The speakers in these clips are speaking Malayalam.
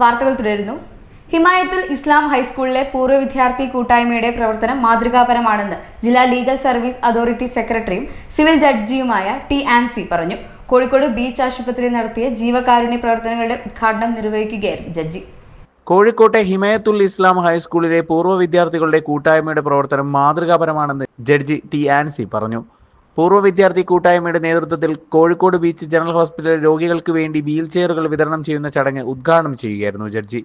വാർത്തകൾ തുടരുന്നു. ഹിമായത്തുൽ ഇസ്ലാം ഹൈസ്കൂളിലെ പൂർവ വിദ്യാർത്ഥി കൂട്ടായ്മയുടെ പ്രവർത്തനം മാതൃകാപരമാണെന്ന് ജില്ലാ ലീഗൽ സർവീസ് അതോറിറ്റി സെക്രട്ടറിയും സിവിൽ ജഡ്ജിയുമായ ടി ആൻസി പറഞ്ഞു. കോഴിക്കോട് ബീച്ച് ആശുപത്രിയിൽ നടത്തിയ ജീവകാരുണ്യ പ്രവർത്തനങ്ങളുടെ ഉദ്ഘാടനം നിർവഹിക്കുകയായിരുന്നു ജഡ്ജി. കോഴിക്കോട്ടെ ഹിമയത്തുൽ ഇസ്ലാം ഹൈസ്കൂളിലെ പൂർവ വിദ്യാർത്ഥികളുടെ കൂട്ടായ്മയുടെ പ്രവർത്തനം മാതൃകാപരമാണെന്ന് ജഡ്ജി ടി ആൻസി പറഞ്ഞു. പൂർവ വിദ്യാർത്ഥി കൂട്ടായ്മയുടെ നേതൃത്വത്തിൽ കോഴിക്കോട് ബീച്ച് ജനറൽ ഹോസ്പിറ്റലിൽ രോഗികൾക്ക് വേണ്ടി വീൽ ചെയറുകൾ വിതരണം ചെയ്യുന്ന ചടങ്ങ് ഉദ്ഘാടനം ചെയ്യുകയായിരുന്നു ജഡ്ജി.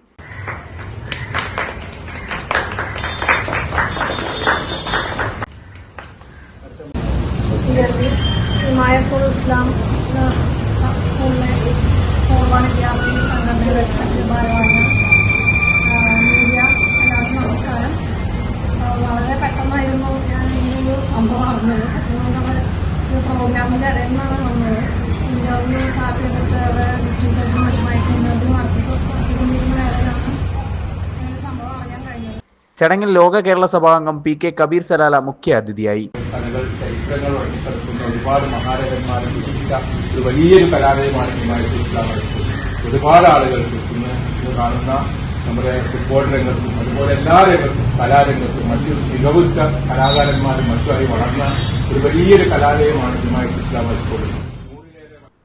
ഹിമായത്തുൽ ഇസ്ലാം സ്കൂളിലെ വളരെ പെട്ടെന്നായിരുന്നു ഞാൻ ഈ ഒരു സംഭവം അറിഞ്ഞത്. പ്രോഗ്രാമിന്റെ ഇടയിൽ നിന്നാണ് വന്നത് ഇന്റർവ്യൂ ചാർട്ട് ചെയ്തിട്ട് അവിടെ ഡിസ്ട്രിക്ട് ജഡ്ജും മറ്റുമായിട്ട് നടത്തിക്കൊണ്ടിരിക്കുന്ന ഒരു സംഭവം അറിയാൻ കഴിഞ്ഞത് ചടങ്ങിൽ ലോക കേരള സഭാംഗം പി കെ കബീർ സലാല മുഖ്യ അതിഥിയായി. ചരിത്രങ്ങൾ ഒരുപാട് മഹാരഥന്മാരെ വിശിഷ്ട ഒരു വലിയൊരു കലാലയമാണ് ഹിമായത് ഇസ്ലാം ഒരുപാട് ആളുകൾക്ക് ഇന്ന് ഇന്ന് കാണുന്ന നമ്മുടെ ഫുട്ബോൾ രംഗത്തും അതുപോലെ എല്ലാ രംഗത്തും കലാരംഗത്തും മറ്റു മികവുറ്റ കലാകാരന്മാരും മറ്റുമായി വളർന്ന ഒരു വലിയൊരു കലാലയമാണ് ഇസ്ലാം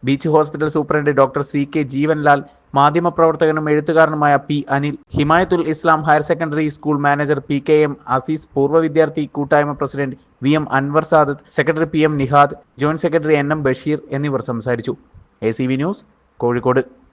beach hospital superintendent doctor C K Jeevanlal മാധ്യമപ്രവർത്തകനും എഴുത്തുകാരനുമായ P Anil Himayathul Islam higher secondary school manager P K M Azeez പൂർവ വിദ്യാർത്ഥി കൂട്ടായ്മ president V M Anwar Sadath secretary P M Nihad joint secretary N M Basheer എന്നിവർ സംസാരിച്ചു. A news Kozhikode.